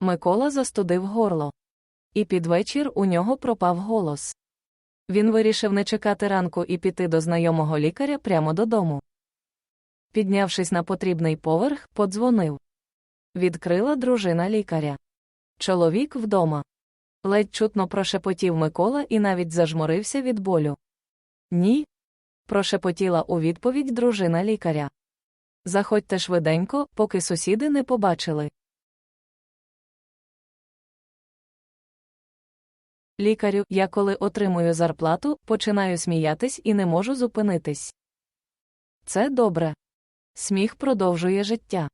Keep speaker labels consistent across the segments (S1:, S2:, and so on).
S1: Микола застудив горло. І під вечір у нього пропав голос. Він вирішив не чекати ранку і піти до знайомого лікаря прямо додому. Піднявшись на потрібний поверх, подзвонив. Відкрила дружина лікаря. Чоловік вдома. Ледь чутно прошепотів Микола і навіть зажмурився від болю. Ні. прошепотіла у відповідь дружина лікаря. Заходьте швиденько, поки сусіди не побачили. Лікарю, я коли отримую зарплату, починаю сміятись і не можу зупинитись. Це добре. Сміх продовжує життя.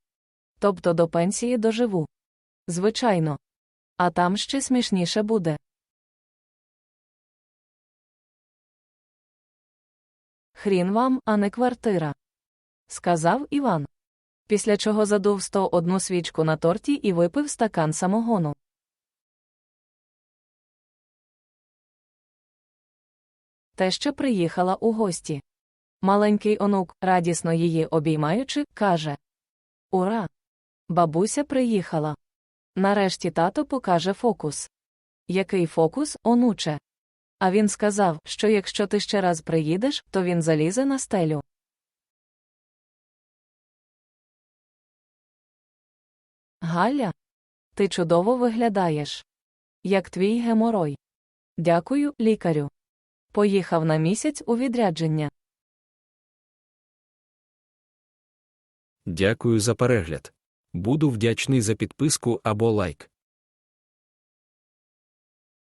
S1: Тобто до пенсії доживу. Звичайно. А там ще смішніше буде. Хрін вам, а не квартира. Сказав Іван. Після чого задув 101 свічку на торті і випив стакан самогону. Теща приїхала у гості. Маленький онук, радісно її обіймаючи, каже Ура! Бабуся приїхала. Нарешті тато покаже фокус. Який фокус, онуче? А він сказав, що якщо ти ще раз приїдеш, то він залізе на стелю. Галя, ти чудово виглядаєш. Як твій геморой. Дякую, лікарю. Поїхав на місяць у відрядження.
S2: Дякую за перегляд. Буду вдячний за підписку або лайк.